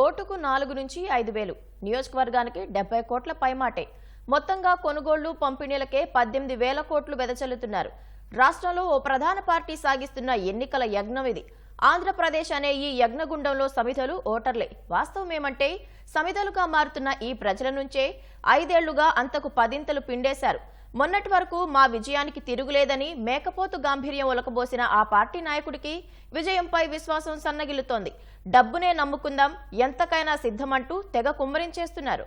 ఓటుకు నాలుగు నుంచి ఐదు వేలు. నియోజకవర్గానికి డెబ్బై కోట్ల పైమాటే. మొత్తంగా కొనుగోళ్ళు పంపిణీలకే పద్దెనిమిది వేల కోట్లు వెదజల్లుతున్నారు. రాష్ట్రంలో ఓ ప్రధాన పార్టీ సాగిస్తున్న ఎన్నికల యజ్ఞం ఇది. ఆంధ్రప్రదేశ్ అనే ఈ యజ్ఞగుండంలో సమిధలు ఓటర్లే. వాస్తవమేమంటే సమిధలుగా మారుతున్న ఈ ప్రజల నుంచే ఐదేళ్ళుగా అంతకు పదింతలు పిండేశారు. మొన్నటి వరకు మా విజయానికి తిరుగులేదని మేకపోతు గాంభీర్యం ఒలకబోసిన ఆ పార్టీ నాయకుడికి విజయంపై విశ్వాసం సన్నగిల్లుతోంది. డబ్బునే నమ్ముకుందాం ఎంతకైనా సిద్ధమంటూ తెగ కుమ్మరించేస్తున్నారు.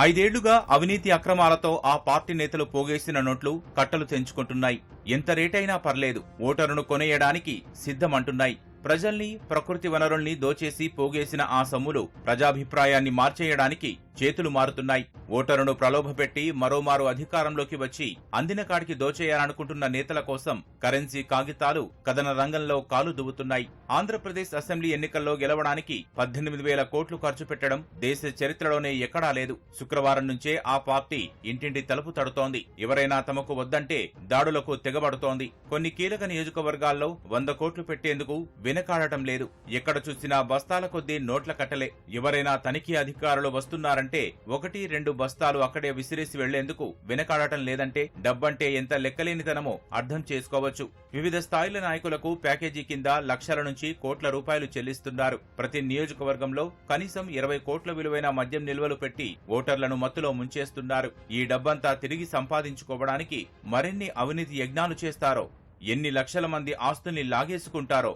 ఐదేళ్ళుగా అవినీతి అక్రమాలతో ఆ పార్టీ నేతలు పోగేసిన నోట్లు కట్టలు తెంచుకుంటున్నాయి. ఎంత రేటైనా పర్లేదు ఓటరును కొనేయడానికి సిద్ధమంటున్నాయి. ప్రజల్ని ప్రకృతి వనరుల్ని దోచేసి పోగేసిన ఆ సొమ్ములు ప్రజాభిప్రాయాన్ని మార్చేయడానికి చేతులు మారుతున్నాయి. ఓటరును ప్రలోభపెట్టి మరోమారు అధికారంలోకి వచ్చి అందిన కాడికి దోచేయాలనుకుంటున్న నేతల కోసం కరెన్సీ కాగితాలు కథన రంగంలో కాలు దువ్వుతున్నాయి. ఆంధ్రప్రదేశ్ అసెంబ్లీ ఎన్నికల్లో గెలవడానికి పద్దెనిమిది వేల కోట్లు ఖర్చు పెట్టడం దేశ చరిత్రలోనే ఎక్కడా లేదు. శుక్రవారం నుంచే ఆ పార్టీ ఇంటింటి తలుపు తడుతోంది. ఎవరైనా తమకు వద్దంటే దాడులకు తెగబడుతోంది. కొన్ని కీలక నియోజకవర్గాల్లో వంద కోట్లు పెట్టేందుకు వెనకాడటం లేదు. ఎక్కడ చూసినా బస్తాల కొద్దీ నోట్ల కట్టలే. ఎవరైనా తనిఖీ అధికారులు వస్తున్నారంటే ఒకటి రెండు బస్తాలు అక్కడే విసిరేసి వెళ్ళేందుకు వెనకాడటం లేదంటే డబ్బంటే ఎంత లెక్కలేనితనమో అర్థం చేసుకోవచ్చు. వివిధ స్థాయిల నాయకులకు ప్యాకేజీ కింద లక్షల నుంచి కోట్ల రూపాయలు చెల్లిస్తున్నారు. ప్రతి నియోజకవర్గంలో కనీసం ఇరవై కోట్ల విలువైన మద్యం నిల్వలు పెట్టి ఓటర్లను మత్తులో ముంచేస్తున్నారు. ఈ డబ్బంతా తిరిగి సంపాదించుకోవడానికి మరిన్ని అవినీతి యజ్ఞాలు చేస్తారో ఎన్ని లక్షల మంది ఆస్తుల్ని లాగేసుకుంటారో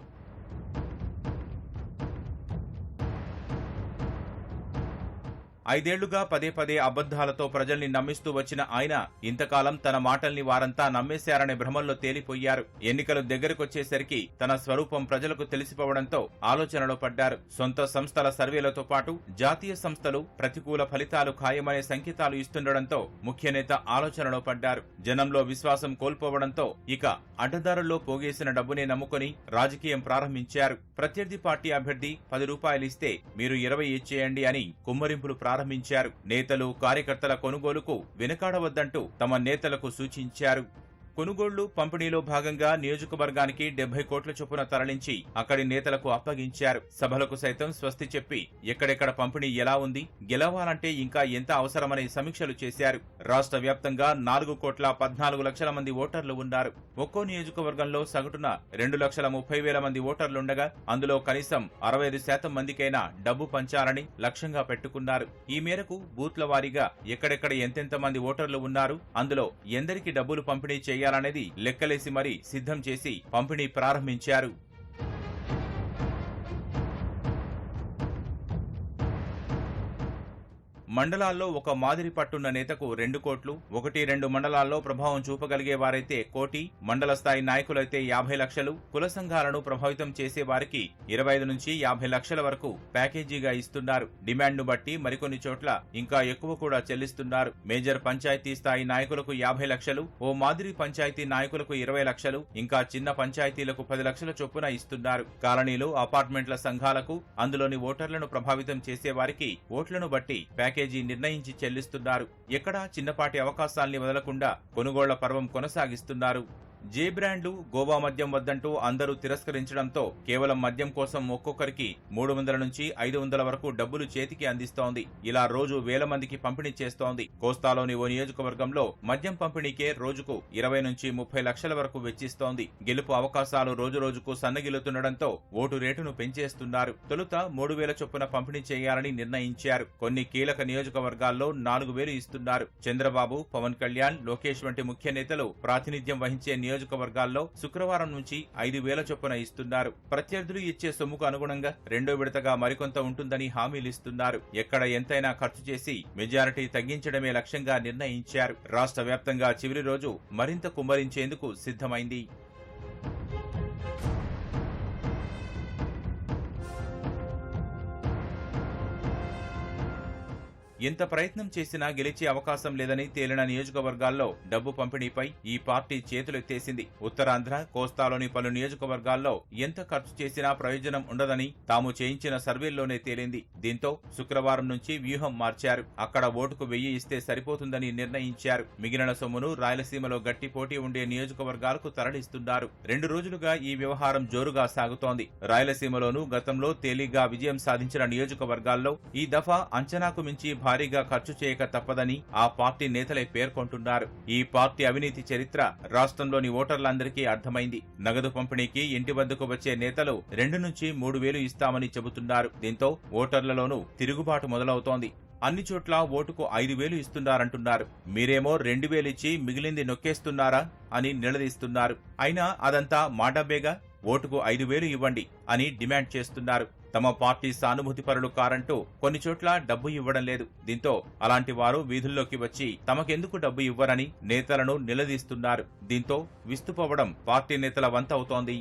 ఐదేళ్ళుగా పదే పదే అబద్ధాలతో ప్రజల్ని నమ్మిస్తూ వచ్చిన ఆయన ఇంతకాలం తన మాటల్ని వారంతా నమ్మేశారనే భ్రమంలో తేలిపోయారు. ఎన్నికలు దగ్గరకొచ్చేసరికి తన స్వరూపం ప్రజలకు తెలిసిపోవడంతో ఆలోచనలో పడ్డారు. సొంత సంస్థల సర్వేలతో పాటు జాతీయ సంస్థలు ప్రతికూల ఫలితాలు ఖాయమనే సంకేతాలు ఇస్తుండటంతో ముఖ్య నేత ఆలోచనలో పడ్డారు. జనంలో విశ్వాసం కోల్పోవడంతో ఇక అడ్డదారుల్లో పోగేసిన డబ్బునే నమ్ముకొని రాజకీయం ప్రారంభించారు. ప్రత్యర్థి పార్టీ అభ్యర్థి పది రూపాయలు ఇస్తే మీరు ఇరవై ఇచ్చేయండి అని కుమ్మరింపులు ప్రారంభించారు నేతలు కార్యకర్తల కొనుగోలుకు వెనుకాడవద్దంటూ తమ నేతలకు సూచించారు. కొనుగోళ్ళు పంపిణీలో భాగంగా నియోజకవర్గానికి డెబ్బై కోట్ల చొప్పున తరలించి అక్కడి నేతలకు అప్పగించారు. సభలకు సైతం స్వస్తి చెప్పి ఎక్కడెక్కడ పంపిణీ ఎలా ఉంది గెలవాలంటే ఇంకా ఎంత అవసరమనే సమీక్షలు చేశారు. రాష్ట్ర వ్యాప్తంగా నాలుగు కోట్ల పద్నాలుగు లక్షల మంది ఓటర్లు ఉన్నారు. ఒక్కో నియోజకవర్గంలో సగటున రెండు లక్షల ముప్పై వేల మంది ఓటర్లుండగా అందులో కనీసం అరవై ఐదు శాతం మందికైనా డబ్బు పంచాలని లక్ష్యంగా పెట్టుకున్నారు. ఈ మేరకు బూత్ల వారీగా ఎక్కడెక్కడ ఎంతెంత మంది ఓటర్లు ఉన్నారు అందులో ఎందరికి డబ్బులు పంపిణీ చేయాలనేది లెక్కలేసి మరీ సిద్ధం చేసి పంపిణీ ప్రారంభించారు. మండలాల్లో ఒక మాదిరి పట్టున్న నేతకు రెండు కోట్లు ఒకటి రెండు మండలాల్లో ప్రభావం చూపగలిగే వారైతే కోటి మండల స్థాయి నాయకులైతే యాభై లక్షలు కుల సంఘాలను ప్రభావితం చేసే వారికి ఇరవై ఐదు నుంచి యాభై లక్షల వరకు ప్యాకేజీగా ఇస్తున్నారు. డిమాండ్ను బట్టి మరికొన్ని చోట్ల ఇంకా ఎక్కువ కూడా చెల్లిస్తున్నారు. మేజర్ పంచాయతీ స్థాయి నాయకులకు యాభై లక్షలు ఓ మాదిరి పంచాయతీ నాయకులకు ఇరవై లక్షలు ఇంకా చిన్న పంచాయతీలకు పది లక్షల చొప్పున ఇస్తున్నారు. కాలనీలు అపార్ట్మెంట్ల సంఘాలకు అందులోని ఓటర్లను ప్రభావితం చేసే వారికి ఓట్లను బట్టి ప్యాకేజీ నిర్ణయించి చెల్లిస్తున్నారు. ఎక్కడా చిన్నపాటి అవకాశాల్ని వదలకుండా కొనుగోళ్ళ పర్వం కొనసాగిస్తున్నారు. జే బ్రాండ్లు గోవా మద్యం వద్దంటూ అందరూ తిరస్కరించడంతో కేవలం మద్యం కోసం ఒక్కొక్కరికి మూడు వందల నుంచి ఐదు వందల వరకు డబ్బులు చేతికి అందిస్తోంది. ఇలా రోజు వేల మందికి పంపిణీ చేస్తోంది. కోస్తాలోని ఓ నియోజకవర్గంలో మద్యం పంపిణీకే రోజుకు ఇరవై నుంచి ముప్పై లక్షల వరకు వెచ్చిస్తోంది. గెలుపు అవకాశాలు రోజు రోజుకు సన్నగిల్లుతుండటంతో ఓటు రేటును పెంచేస్తున్నారు. తొలుత మూడు వేల చొప్పున పంపిణీ చేయాలని నిర్ణయించారు. కొన్ని కీలక నియోజకవర్గాల్లో నాలుగు వేలు ఇస్తున్నారు. చంద్రబాబు పవన్ కళ్యాణ్ లోకేష్ వంటి ముఖ్య నేతలు ప్రాతినిధ్యం వహించే నియోజకవర్గాల్లో శుక్రవారం నుంచి ఐదు వేల చొప్పున ఇస్తున్నారు. ప్రత్యర్థులు ఇచ్చే సొమ్ముకు అనుగుణంగా రెండో విడతగా మరికొంత ఉంటుందని హామీలిస్తున్నారు ఎక్కడ ఎంతైనా ఖర్చు చేసి మెజారిటీ తగ్గించడమే లక్ష్యంగా నిర్ణయించారు. రాష్ట్ర వ్యాప్తంగా చివరి రోజు మరింత కుమ్మరించేందుకు సిద్ధమైంది. ఎంత ప్రయత్నం చేసినా గెలిచే అవకాశం లేదని తేలిన నియోజకవర్గాల్లో డబ్బు పంపిణీపై ఈ పార్టీ చేతులెత్తేసింది. ఉత్తరాంధ్ర కోస్తాలోని పలు నియోజకవర్గాల్లో ఎంత ఖర్చు చేసినా ప్రయోజనం ఉండదని తాము చేయించిన సర్వేల్లోనే తేలింది. దీంతో శుక్రవారం నుంచి వ్యూహం మార్చారు. అక్కడ ఓటుకు వెయ్యి ఇస్తే సరిపోతుందని నిర్ణయించారు. మిగిలిన సొమ్మును రాయలసీమలో గట్టి పోటీ ఉండే నియోజకవర్గాలకు తరలిస్తున్నారు రెండు రోజులుగా ఈ వ్యవహారం జోరుగా సాగుతోంది. రాయలసీమలోనూ గతంలో తేలిగ్గా విజయం సాధించిన నియోజకవర్గాల్లో ఈ దఫా అంచనాకు మించి భారీగా ఖర్చు చేయక తప్పదని ఆ పార్టీ నేతలే పేర్కొంటున్నారు. ఈ పార్టీ అవినీతి చరిత్ర రాష్ట్రంలోని ఓటర్లందరికీ అర్థమైంది. నగదు పంపిణీకి ఇంటి వద్దకు వచ్చే నేతలు రెండు నుంచి మూడు వేలు ఇస్తామని చెబుతున్నారు. దీంతో ఓటర్లలోనూ తిరుగుబాటు మొదలవుతోంది. అన్ని చోట్ల ఓటుకు ఐదు వేలు ఇస్తున్నారంటున్నారు. మీరేమో రెండు వేలిచ్చి మిగిలింది నొక్కేస్తున్నారా అని నిలదీస్తున్నారు. అయినా అదంతా మాటబ్బేగా ఓటుకు ఐదు వేలు ఇవ్వండి అని డిమాండ్ చేస్తున్నారు. తమ పార్టీ సానుభూతిపరులు కారంటూ కొన్ని చోట్ల డబ్బు ఇవ్వడం లేదు. దీంతో అలాంటి వారు వీధుల్లోకి వచ్చి తమకెందుకు డబ్బు ఇవ్వరని నేతలను నిలదీస్తున్నారు. దీంతో విస్తుపోవడం పార్టీ నేతల వంతవుతోంది.